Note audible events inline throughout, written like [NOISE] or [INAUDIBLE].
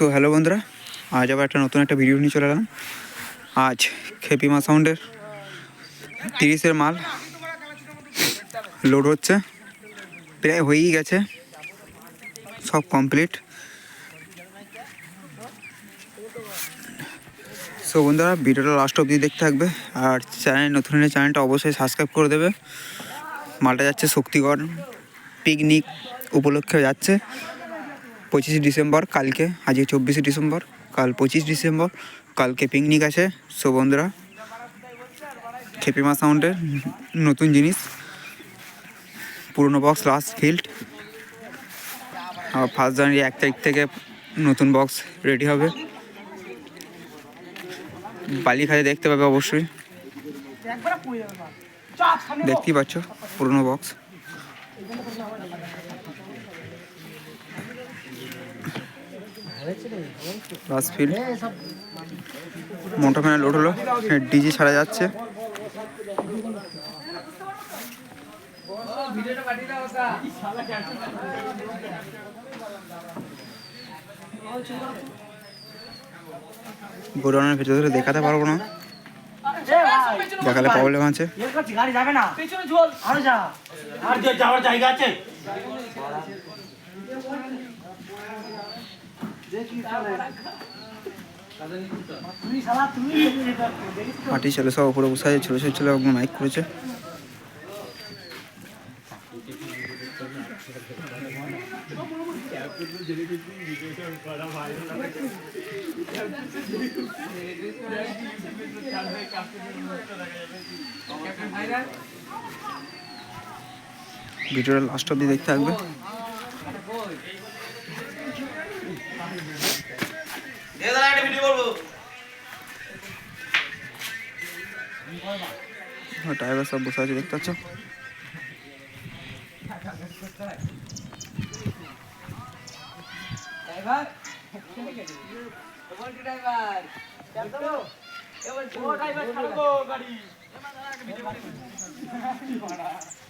So hello বন্ধুরা, আজ আবার একটা নতুন একটা ভিডিও নিয়ে চলে এলাম। আজ খেপিমা সাউন্ডের তিরিশের মাল লোড হচ্ছে, প্রায় হয়েই গেছে, সব কমপ্লিট সো বন্ধুরা, ভিডিওটা লাস্ট অবধি দেখতে থাকবে, আর চ্যানেল নতুন হলে চ্যানেলটা অবশ্যই সাবস্ক্রাইব করে দেবে। মালটা যাচ্ছে শক্তিগড় পিকনিক উপলক্ষে যাচ্ছে। পঁচিশে ডিসেম্বর, কালকে, আজকে চব্বিশে ডিসেম্বর, কাল পঁচিশ ডিসেম্বর, কালকে পিকনিক আছে। সো খেপিমা সাউন্ডের নতুন জিনিস। পুরনো বক্স লাস্ট ফিল্ড আর ফার্স্ট জানুয়ারি এক তারিখ থেকে নতুন বক্স রেডি হবে। বালি খাজে দেখতে পাবে অবশ্যই। দেখতেই পাচ্ছ, পুরনো বক্স লাস্ট ফিল্ড। মোটর ফ্যানে লোড হলো। ডিজি ছাড়া যাচ্ছে। গোডাউনের ভেতরে দেখাতে পারব না। দেখালে প্রবলেম আছে। গাড়ি যাবে না পেছনে যা আর যাওয়ার জায়গা আছে। পার্টি ছেলে সব উপরে বসে ছোটো ছোটো ছেলে মাইক করেছে। ভিডিওটা লাস্ট অব্দি দেখতে থাকবে। ড্রাইভার সব বসে আছে দেখতে পাচ্ছ? নিচে [LAUGHS]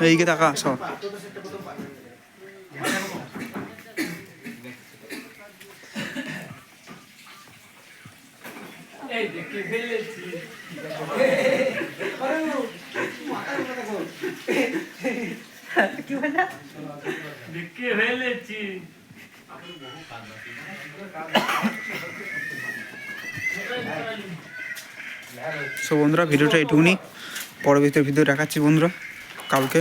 এইদিকে টাকা সব এই দেখে ফেলেছি দেখে ফেলেছি সো বন্ধুরা ভিডিওটা এটুকুনি। পরবর্তী ভিডিও দেখাচ্ছি বন্ধুরা কালকে।